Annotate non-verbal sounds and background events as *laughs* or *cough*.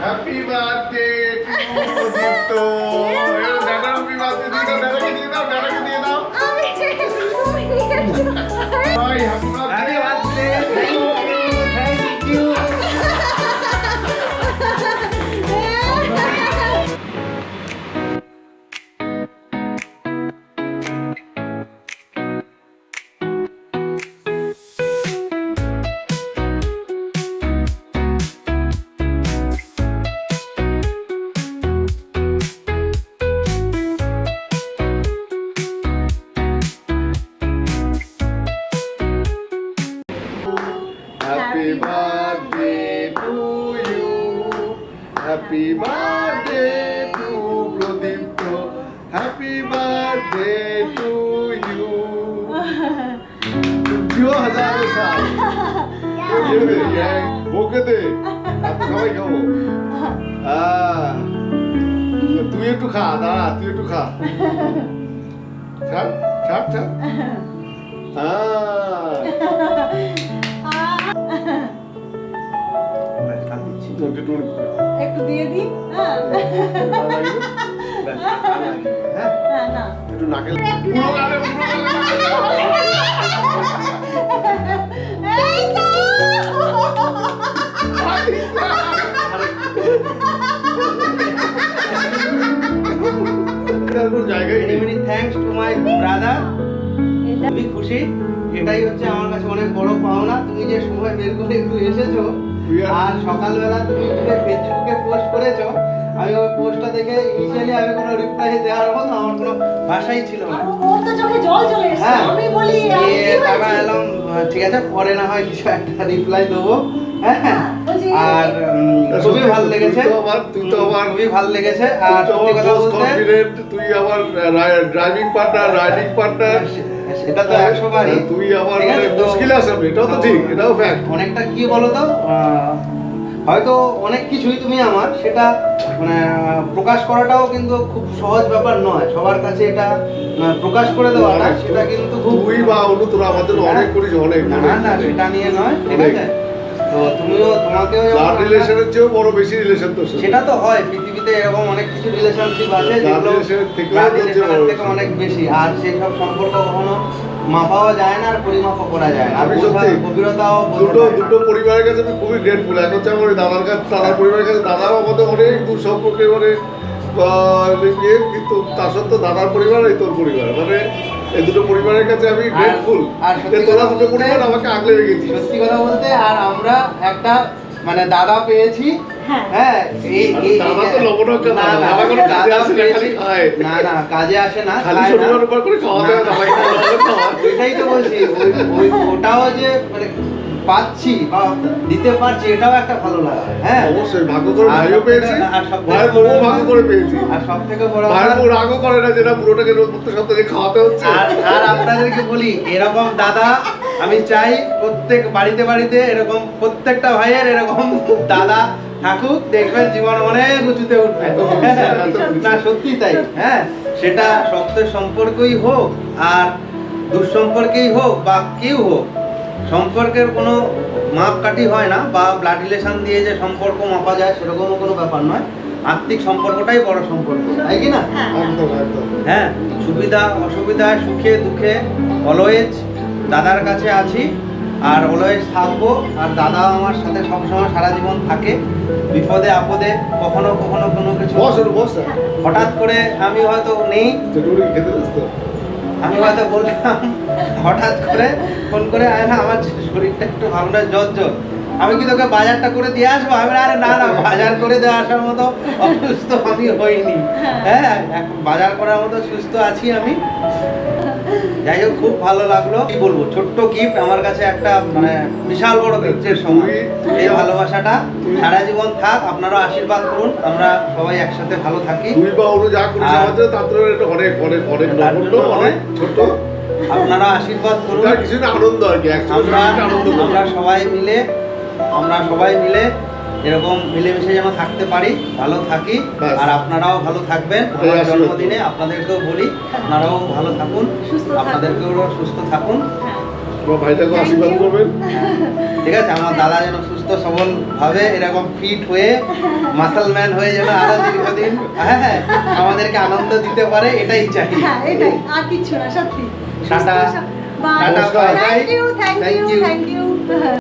Happy birthday to Dipto happy birthday to Prodipto happy birthday to you Jio হাজার সাল দিয়ে দে সবাই খাব তুই একটু খা দাঁড়া তুই একটু খা ছাড় ছাড় ছাড় আহ তোকে টুন একটু দিয়ে দিই হ্যাঁ। না। একটু নাকে পুরো গালে পুরো এই তো! গালে কোনো জায়গায় নেই। Many thanks to my brother খুবই খুশি। এটাই হচ্ছে আমার কাছে অনেক বড় পাওনা। তুমি যে সময় বের করে একটু এসেছ আর সকালবেলা তুমি ফেসবুকে পোস্ট করেছ আমি ওই পোস্টটা দেখে ইনিশিয়ালি আমি কোনো রিপ্লাই দেওয়ার মতো আমার কোনো ভাষাই ছিল না। আর ওর তো চোখে জল চলে এসেছে হ্যাঁ। আমি বলি আর? এলাম ঠিক আছে পরে না হয় কিছু একটা রিপ্লাই দেবো। হ্যাঁ বলছি, আর উম, খুবই ভালো লেগেছে তুই তো আমার- তুই তো আমার- খুবই ভালো লেগেছে। আর সত্যি কথা বলতে তুই আমার ড্রাইভিং পার্টনার রাইডিং পার্টনার সেটা তো একশো বারই তুই আমার মানে তো? মুশকিল আছে এটাও তো ঠিক এটাও ফ্যাক্ট অনেকটা কি বলো তো? হয়তো অনেক কিছুই তুমি আমার সেটা মানে প্রকাশ করাটাও কিন্তু খুব সহজ ব্যাপার নয়। সবার কাছে এটা প্রকাশ করে দেওয়াটা সেটা কিন্তু খুব তুই বা অনু তোরা আমাদের অনেক করিস অনেক না না সেটা নিয়ে নয় ঠিক আছে? তো তুমিও তোমাকেও যেমন রিলেশনের চেয়েও বড় বেশি রিলেশন সাথে। সেটা। তো হয় পৃথিবীতে এরকম অনেক কিছু রিলেশনশিপ আছে যেগুলো থেকে অনেক বেশি আর সম্পর্ক কখনো মাপাও যায় না আর পরিমাপও করা যায় না। আমি সত্যি গভীরতাও দুটো দুটো পরিবারের কাছে আমি খুবই গ্রেটফুল এক হচ্ছে আমার দাদার কাছে দাদার পরিবারের কাছে দাদাও আমাদের অনেক দূর সম্পর্কে মানে ইয়ে, কিন্তু তার সত্ত্বেও দাদার পরিবার এই তোর পরিবার। মানে এই দুটো পরিবারের কাছে আমি গ্রেটফুল যে তোরা দুটো পরিবার আমাকে আগলে রেখেছি সত্যি কথা বলতে আর আমরা একটা মানে দাদা পেয়েছি হ্যাঁ। হ্যাঁ না, না, কাজে আসে না, পেয়েছি। খালি খায়। না না কাজে আসে না খালি খায় না। শনিবার উপর করে খাওয়াতে না ভাই এটাই তো বলছি ওটাও যে মানে পাচ্ছি বা দিতে পারছি এটাও একটা ভালো লাগা হ্যাঁ। অবশ্যই ভাগ্য করে ভাইও পেয়েছি। বউও ভাগ্য করে পেয়েছি। আর সব থেকে বড় কথা- বউ রাগও করে না যেটা পুরোটাকে রোজ প্রত্যেক সপ্তাহে খাওয়াতে হচ্ছে। আর আর আপনাদেরকে বলি এরকম দাদা আমি চাই প্রত্যেক বাড়িতে বাড়িতে এরকম প্রত্যেকটা ভাইয়ের এরকম দাদা থাকুক দেখবেন জীবন অনেক উঁচুতে উঠবে। *laughs* না সত্যি তাই হ্যাঁ। সেটা রক্তের সম্পর্কই হোক আর দুঃসম্পর্কেই হোক বা কেউ হোক সম্পর্কের কোনো মাপকাঠি হয় না বা ব্লাড রিলেশন দিয়ে যে সম্পর্ক মাপা যায় সেরকমও কোনো ব্যাপার নয়। আত্মিক সম্পর্কটাই বড় সম্পর্ক তাই কি না? হ্যাঁ, হ্যাঁ সুবিধা অসুবিধা সুখে দুঃখে অলওয়েজ দাদার কাছে আছি আর অলওয়েজ থাকব আর দাদা আমার সাথে সবসময় সারা জীবন থাকে বিপদে আপদে কখনো কখনো কোনো কিছু হঠাৎ করে আমি হয়তো নেই। আমি হয়তো বললাম হঠাৎ করে ফোন করে আয় না আমার শরীরটা একটু ভালো না জ্বর জ্বর। আমি কি তোকে বাজারটা করে দিয়ে আসব? আমি আরে না না বাজার করে দিয়ে আসার মতো অসুস্থ আমি হইনি। হ্যাঁ এখন বাজার করার মতো সুস্থ আছি আমি। যাই হোক খুব ভালো লাগল। কি বলব ছোট্ট গিফট আমার কাছে একটা মানে বিশাল বড় গিফটের সময়। এই ভালোবাসাটা সারা জীবন থাক আপনারা আশীর্বাদ করুন। আমরা সবাই একসাথে ভালো থাকি। তুই বা অনু যা করিস আমাদের তার থেকে এটা অনেক অনেক অনেক তার নগণ্য অনেক ছোট আপনারা আশীর্বাদ করুন। তার কিছু না আনন্দ আর কি। আমরা সবাই মিলে আমরা সবাই মিলে এরকম মিলেমিশে যেন থাকতে পারি ভালো থাকি আর আপনারাও ভালো থাকবেন। আমার জন্মদিনে আপনাদেরকেও বলি আপনারাও ভালো থাকুন সুস্থ আপনাদেরকেও সুস্থ থাকুন। হ্যাঁ। ভাইটাকে আশীর্বাদ করবেন। ঠিক আছে আমার দাদা যেন সুস্থ সবল ভাবে এরকম ফিট হয়ে মাসল ম্যান হয়ে যেন আরও দীর্ঘদিন হ্যাঁ হ্যাঁ আমাদেরকে আনন্দ দিতে পারে এটাই চাই। হ্যাঁ এটাই। আর কিচ্ছু না সত্যি। Ta-ta. Ta-ta, thank you thank you thank you